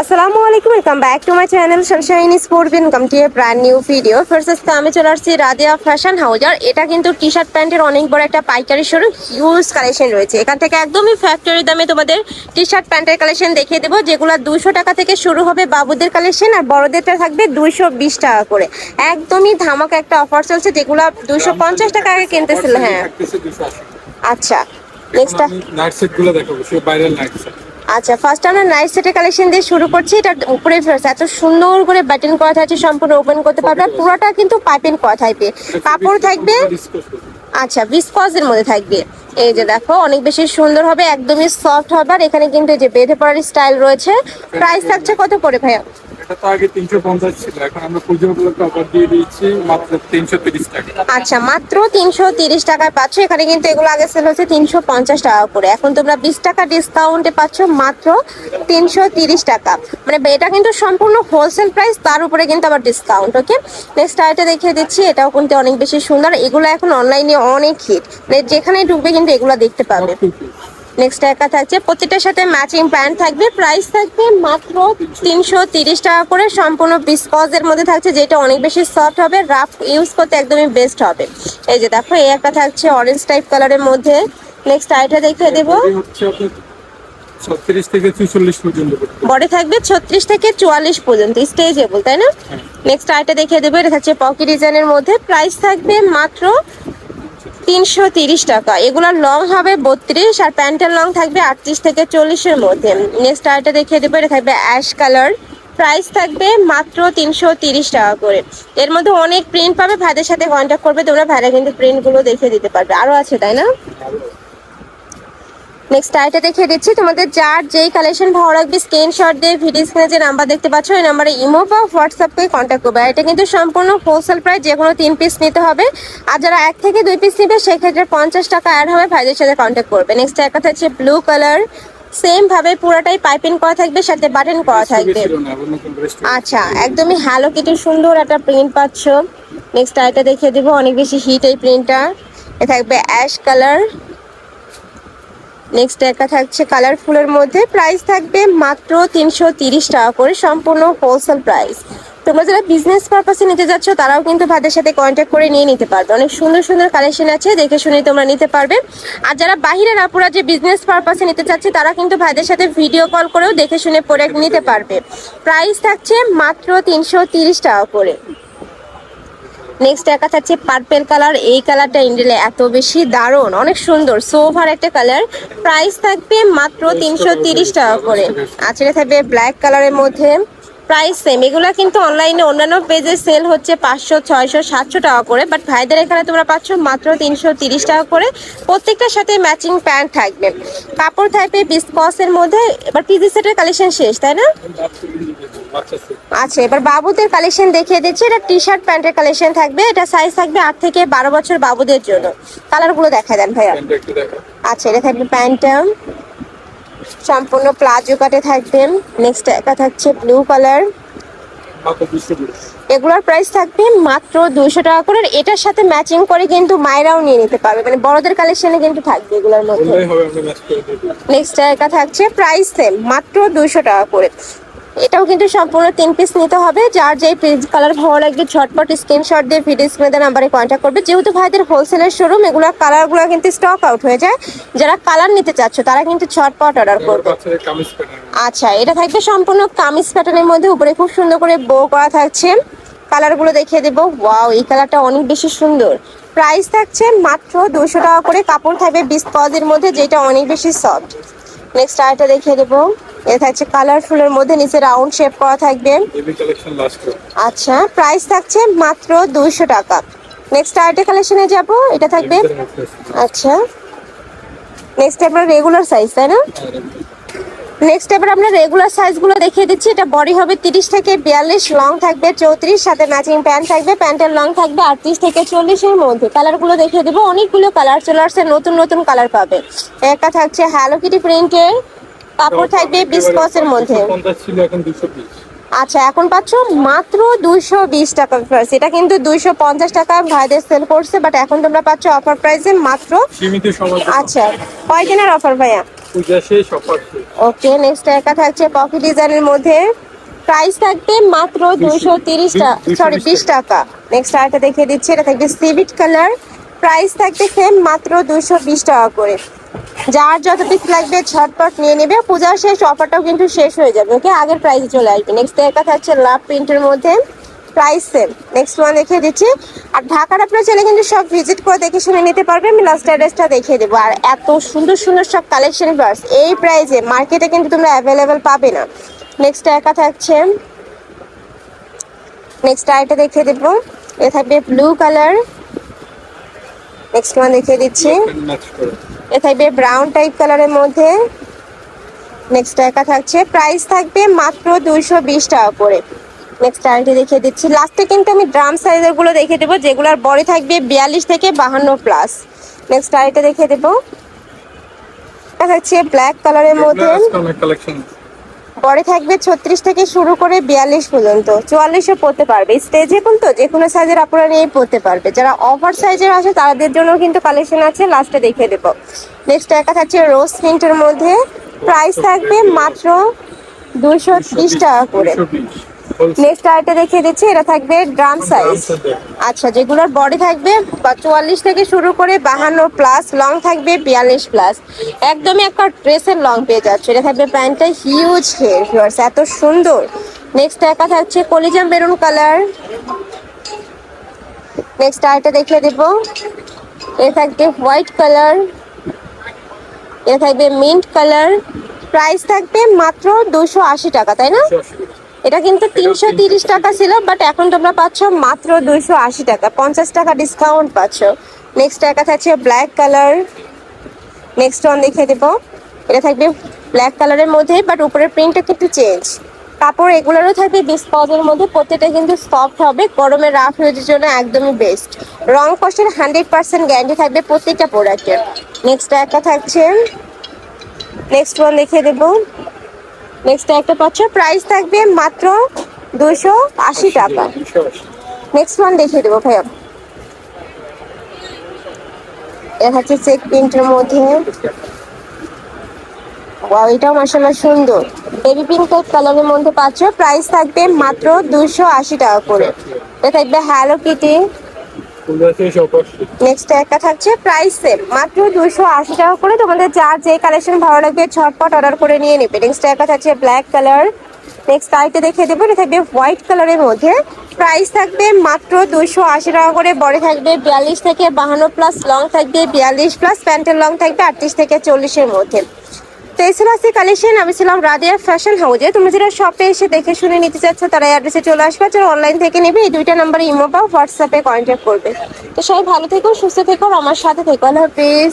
আসসালামু আলাইকুম welcome back to my channel Sunshine Sport welcome to a brand new video first আজকে আমি চলে আসছি রাদিয়া ফ্যাশন হাউস আর এটা কিন্তু টি শার্ট প্যান্টের অনেক বড় একটা পাইকারি শুরু হিউজ কালেকশন রয়েছে। এখান থেকে একদমই ফ্যাক্টরি দামে তোমাদের টি শার্ট প্যান্টের কালেকশন দেখিয়ে দেবো যেগুলো দুশো টাকা থেকে শুরু হবে বাবুদের কালেকশন আর বড়দেরটা থাকবে দুইশো বিশ টাকা করে। একদমই ধামাকা একটা অফার চলছে যেগুলো দুইশো পঞ্চাশ টাকা আগে কিনতেছিল হ্যাঁ। আচ্ছা নেক্সটটা নাইট সেটগুলো দেখাবো সে ভাইরাল নাইট সেট আচ্ছা ফার্স্ট আমরা নাইস সেটের কালেকশন দিয়ে শুরু করছি। এটা উপরে এত সুন্দর করে বাটন করা থাকছে, সম্পূর্ণ ওপেন করতে পারবে। পুরোটা কিন্তু পাইপিং করা থাকবে। কাপড় থাকবে আচ্ছা বিস্কসের মধ্যে থাকবে। এই যে দেখো, অনেক বেশি সুন্দর হবে, একদমই সফট হবে। আর এখানে কিন্তু এই যে বেঁধে পড়ার স্টাইল রয়েছে। প্রাইস থাকছে কত করে ভাইয়া? এটা তো আগে 350 ছিল এখন আমরা পুজো উপলক্ষে অফার দিয়ে দিয়েছি মাত্র 330 টাকা। আচ্ছা মাত্র তিনশো তিরিশ টাকায় পাচ্ছ এখানে কিন্তু এগুলো আগে সেল হচ্ছে তিনশো পঞ্চাশ টাকা করে। এখন তোমরা বিশ টাকা ডিসকাউন্টে পাচ্ছ মাত্র তিনশো তিরিশ টাকা। মানে এটা কিন্তু সম্পূর্ণ হোলসেল প্রাইস তার উপরে কিন্তু আবার ডিসকাউন্ট ওকে নেক্সট আইটা দেখিয়ে দিচ্ছি এটাও কিন্তু অনেক বেশি সুন্দর। এগুলো এখন অনলাইনে অনেক হিট মানে যেখানে ঢুকবে কিন্তু এগুলো দেখতে পাবে। নেক্সট একা থাকছে প্রতিটার সাথে ম্যাচিং প্যান্ট থাকবে। প্রাইস থাকবে মাত্র তিনশো টাকা করে। সম্পূর্ণ বিস্কজের মধ্যে থাকছে যেটা অনেক বেশি সফট হবে রাফ ইউজ করতে একদমই বেস্ট হবে। এই যে দেখো এই একটা থাকছে অরেঞ্জ টাইপ কালারের মধ্যে। নেক্সট আইটা দেখিয়ে দেবো। এই হচ্ছে আপনার 36 থেকে 44 পর্যন্ত পড়বে। বডি থাকবে ছত্রিশ থেকে চুয়াল্লিশ পর্যন্ত স্টেজেবল তাই না? নেক্সট আইটা দেখিয়ে দেবো এটা থাকছে পকি ডিজাইনের মধ্যে। প্রাইস থাকবে মাত্র তিনশো তিরিশ টাকা। এগুলোর লং হবে বত্রিশ, আর প্যান্টের লং থাকবে আটত্রিশ থেকে চল্লিশের মধ্যে। নেক্সট আরেকটা দেখিয়ে দেবো, এটা থাকবে অ্যাশ কালার প্রাইস থাকবে মাত্র তিনশো তিরিশ টাকা করে। এর মধ্যে অনেক প্রিন্ট পাবে, ভাইদের সাথে কন্ট্যাক্ট করবে, তোমরা ভাইরা কিন্তু প্রিন্টগুলো দেখে দিতে পারবে। আরও আছে, তাই না? নেক্সট আইটা দেখিয়ে দিচ্ছি। তোমাদের যার যেই কালেকশন ভালো লাগবে স্ক্রিনশট দিয়ে ভিডিও স্ক্রিনে যে নাম্বার দেখতে পাচ্ছ এই নাম্বারে ইমো বা হোয়াটসঅ্যাপকে কন্ট্যাক্ট করবে। এটা কিন্তু সম্পূর্ণ হোলসেল প্রাইস যে কোনো তিন পিস নিতে হবে। আর যারা এক থেকে দুই পিস নিবে সেক্ষেত্রে পঞ্চাশ টাকা অ্যাড হবে ভাইদের সাথে কন্ট্যাক্ট করবে। নেক্সট একটা হচ্ছে ব্লু কালার সেম ভাবে পুরোটাই পাইপিং করা থাকবে সাথে বাটন করা থাকবে। আচ্ছা একদমই হ্যালো কিটি সুন্দর একটা প্রিন্ট পাচ্ছ। নেক্সট আইটা দেখিয়ে দেবো অনেক বেশি হিট এই প্রিন্টটা এ থাকবে অ্যাশ কালার নেক্সট একটা থাকছে কালারফুলের মধ্যে। প্রাইস থাকবে মাত্র তিনশো টাকা করে সম্পূর্ণ হোলসেল প্রাইস তোমরা যারা বিজনেস পারপাসে নিতে যাচ্ছ, তারাও কিন্তু ভাইদের সাথে কন্ট্যাক্ট করে নিয়ে নিতে পারবে। অনেক সুন্দর সুন্দর কালেকশন আছে, দেখে শুনে তোমরা নিতে পারবে। আর যারা বাহিরের আপুরা যে বিজনেস পারপাসে নিতে চাচ্ছে, তারা কিন্তু ভাইদের সাথে ভিডিও কল করেও দেখে শুনে প্রোডাক্ট নিতে পারবে। প্রাইস থাকছে মাত্র তিনশো টাকা করে। নেক্সট দেখা যাচ্ছে পার্পেল কালার এই কালারটা ইন্ডিলে এত বেশি দারুণ অনেক সুন্দর। সোভার একটা কালার প্রাইস থাকবে মাত্র তিনশো তিরিশ টাকা করে। আচ্ছা থাকবে ব্ল্যাক কালারের মধ্যে। প্রাইস সেম এগুলো কিন্তু অনলাইনে অন্যান্য পেজে সেল হচ্ছে পাঁচশো ছয়শো সাতশো টাকা করে। বাট ভাইদের এখানে তোমরা পাচ্ছ মাত্র তিনশো তিরিশ টাকা করে। প্রত্যেকটার সাথে ম্যাচিং প্যান্ট থাকবে। কাপড় থাকবে বিস্কসের মধ্যে। এবার পিজি সেটের কালেকশন শেষ তাই না? আচ্ছা এবার বাবুদের কালেকশন দেখিয়ে দিচ্ছি। এটা টি শার্ট প্যান্টের কালেকশন থাকবে। এটা সাইজ থাকবে আট থেকে বারো বছর বাবুদের জন্য। কালারগুলো দেখা দেন ভাইয়া। আচ্ছা এটা থাকবে প্যান্টটা সম্পূর্ণ প্লাজো কাটে থাকবেন নেক্সট একা থাকছে ব্লু কালার এগুলোর প্রাইস থাকবে মাত্র দুশো টাকা করে এটার সাথে ম্যাচিং করে কিন্তু মায়েরাও নিয়ে নিতে পারবে। মানে বড়দের কালেকশনে কিন্তু থাকবে এগুলোর মধ্যে। নেক্সট একা থাকছে প্রাইস সেম মাত্র দুশো টাকা করে। এটাও কিন্তু সম্পূর্ণ তিন পিস নিতে হবে। যার যেই কালার ভালো লাগবে ঝটপট স্ক্রিনশট দিয়ে ভিডিও স্ক্রিনে নাম্বারে কন্ট্যাক্ট করবে। যেহেতু ভাইদের হোলসেলের শোরুম এগুলো কালারগুলো কিন্তু স্টক আউট হয়ে যায়। যারা কালার নিতে চাচ্ছ তারা কিন্তু ঝটপট অর্ডার করবে। আচ্ছা এটা থাকবে সম্পূর্ণ কামিজ প্যাটার্নের মধ্যে। উপরে খুব সুন্দর করে বো করা থাকছে। কালারগুলো দেখিয়ে দেবো। ওয়াও এই কালারটা অনেক বেশি সুন্দর। প্রাইস থাকছে মাত্র দুশো টাকা করে। কাপড় থাকবে বিস্কজের মধ্যে যেটা অনেক বেশি সফট নেক্সট আরেকটা দেখিয়ে দেবো। এটা থাকছে কালারফুলের মধ্যে নিচে রাউন্ড শেপ করা থাকবে। আচ্ছা প্রাইস থাকছে মাত্র দুইশো টাকা। নেক্সট আরেকটা কালেকশনে যাব এটা থাকবে? আচ্ছা। নেক্সট আপনার রেগুলার সাইজ তাই না? নেক্সট এবার আমরা রেগুলার সাইজগুলো দেখিয়ে দিচ্ছি। এটা বডি হবে তিরিশ থেকে বিয়াল্লিশ লং থাকবে চৌত্রিশ সাথে ম্যাচিং প্যান্ট থাকবে। প্যান্টের লং থাকবে আটত্রিশ থেকে চল্লিশের মধ্যে। কালারগুলো দেখিয়ে দেবো। অনেকগুলো কালার চলে আসছে নতুন নতুন কালার পাবে। একটা থাকছে হ্যালো কিটি প্রিন্টের কাপড় থাকবে বিস্কসের মধ্যে। ছিল এখন 220 আচ্ছা এখন পাচ্ছ মাত্র দুইশো বিশ টাকা প্রাইস এটা কিন্তু দুইশো পঞ্চাশ টাকা ভাইদের সেল করছে বাট এখন তোমরা পাচ্ছ অফার প্রাইসে মাত্র সীমিত সময় আচ্ছা কয়দিনের অফার ভাইয়া? পূজা শেষ অফার ওকে নেক্সট একটা থাকছে পকেট ডিজাইনের মধ্যে। প্রাইস থাকবে মাত্র দুশো তিরিশ টাকা সরি বিশ বিশ টাকা। নেক্সট আরেকটা দেখিয়ে দিচ্ছি এটা থাকবে সিভিট কালার প্রাইস থাকবে সেম মাত্র দুশো বিশ টাকা করে। যার যত পিস লাগবে ঝটপট নিয়ে নেবে। পূজার শেষ অফারটাও কিন্তু শেষ হয়ে যাবে ওকে আগের প্রাইসে চলে আসবে। নেক্সট একটা থাকছে লাভ প্রিন্টের মধ্যে প্রাইস সেম নেক্সট ওয়ান দেখিয়ে দিচ্ছি। আর ঢাকার আপনার চাইলে কিন্তু সব ভিজিট করে দেখে শুনে নিতে পারবে আমি লাস্ট অ্যাড্রেসটা দেখিয়ে দেবো। আর এত সুন্দর সুন্দর সব কালেকশন পার্স এই প্রাইসে মার্কেটে কিন্তু তোমরা অ্যাভেলেবেল পাবে না। নেক্সট একা থাকছে নেক্সট আইটা দেখিয়ে দেবো। এ থাকবে ব্লু কালার নেক্সট ওয়ান দেখিয়ে দিচ্ছি। এ থাকবে ব্রাউন টাইপ কালারের মধ্যে। নেক্সট একা থাকছে প্রাইস থাকবে মাত্র দুইশো বিশ টাকা করে। নেক্সট আরেকটি দেখিয়ে দিচ্ছি। লাস্টে কিন্তু আমি ড্রাম সাইজেরগুলো দেখে দেখিয়ে দেবো যেগুলোর বড়ি থাকবে বিয়াল্লিশ থেকে বাহান্ন প্লাস নেক্সট আরেকটা দেখিয়ে দেবো। দেখাচ্ছে ব্ল্যাক কালারের মধ্যে। বড়ি থাকবে ছত্রিশ থেকে শুরু করে বিয়াল্লিশ পর্যন্ত। চুয়াল্লিশও পড়তে পারবে। স্টেজে কিন্তু যে কোনো সাইজের আপনারা নিয়ে পড়তে পারবে। যারা অফার সাইজের আসে তাদের জন্য কিন্তু কালেকশন আছে। লাস্টে দেখে দেবো। নেক্সট একা থাকছে রোজ প্রিন্টের মধ্যে। প্রাইস থাকবে মাত্র দুশো টাকা করে। নেক্সট আরেকটা দেখিয়ে দিচ্ছি এটা থাকবে ড্রাম সাইজ আচ্ছা যেগুলোর বডি থাকবে চুয়াল্লিশ থেকে শুরু করে বাহান্ন প্লাস লং থাকবে বিয়াল্লিশ প্লাস একদমই একটা ড্রেসের লং পেয়ে যাচ্ছে। এটা থাকবে প্যান্টটা হিউজ হেয়ার এত সুন্দর। নেক্সট একা থাকছে কলিজা মেরুন কালার নেক্সট আরেকটা দেখিয়ে দেবো। এ থাকবে হোয়াইট কালার এ থাকবে মিন্ট কালার প্রাইস থাকবে মাত্র দুশো আশি টাকা তাই না? এটা কিন্তু তিনশো তিরিশ টাকা ছিল বাট এখন তোমরা পাচ্ছ মাত্র দুইশো আশি টাকা। পঞ্চাশ টাকা ডিসকাউন্ট পাচ্ছ। নেক্সট টাকা থাকছে ব্ল্যাক কালার নেক্সট ওয়ান দেখিয়ে দেবো। এটা থাকবে ব্ল্যাক কালারের মধ্যে বাট উপরের প্রিন্টটা কিন্তু চেঞ্জ কাপড় এগুলোরও থাকবে ডিসপাউজের মধ্যে প্রত্যেকটা কিন্তু সফট হবে গরমে রাফ ইউজের জন্য একদমই বেস্ট রং কষের হান্ড্রেড পার্সেন্ট গ্যারান্টি থাকবে প্রত্যেকটা প্রোডাক্টের নেক্সট একটা থাকছে। নেক্সট ওয়ান দেখিয়ে দেবো। নেক্সট একটা পাচ্ছ প্রাইস থাকবে মাত্র দুশো আশি টাকা। নেক্সট ওয়ান দেখিয়ে দেবো ভাইয়া। এটা হচ্ছে চেক প্রিন্টের মধ্যে। ওয়াও এটাও মাসাল্লাহ সুন্দর। বেবি পিঙ্ক টাইপ কালারের মধ্যে পাচ্ছ প্রাইস থাকবে মাত্র দুশো আশি টাকা করে। এটা থাকবে হ্যালো কিটি নেক্সট একটা থাকছে প্রাইস সেম মাত্র দুশো আশি টাকা করে তোমাদের যার যে কালেকশন ভালো লাগবে ঝটপট অর্ডার করে নিয়ে নেবে। নেক্সট একটা থাকছে ব্ল্যাক কালার নেক্সট আরেকটা দেখে দেবো। এটা থাকবে হোয়াইট কালারের মধ্যে। প্রাইস থাকবে মাত্র দুশো আশি টাকা করে। বড় থাকবে বিয়াল্লিশ থেকে বাহান্ন প্লাস লং থাকবে বিয়াল্লিশ প্লাস প্যান্টের লং থাকবে আটত্রিশ থেকে চল্লিশের মধ্যে। তো এই কালেকশন আমি ছিলাম রাদিয়া ফ্যাশন হাউজে তুমি যেটা শপে এসে দেখে শুনে নিতে চাচ্ছ, তারা অ্যাড্রেসে চলে আসবে। যারা অনলাইন থেকে নেবে, এই দুইটা নাম্বারে ইমো বা হোয়াটসঅ্যাপে কন্ট্যাক্ট করবে। তো সবাই ভালো থেকো, সুস্থ থেকো আমার সাথে থেকো। আল্লাহ হাফিজ।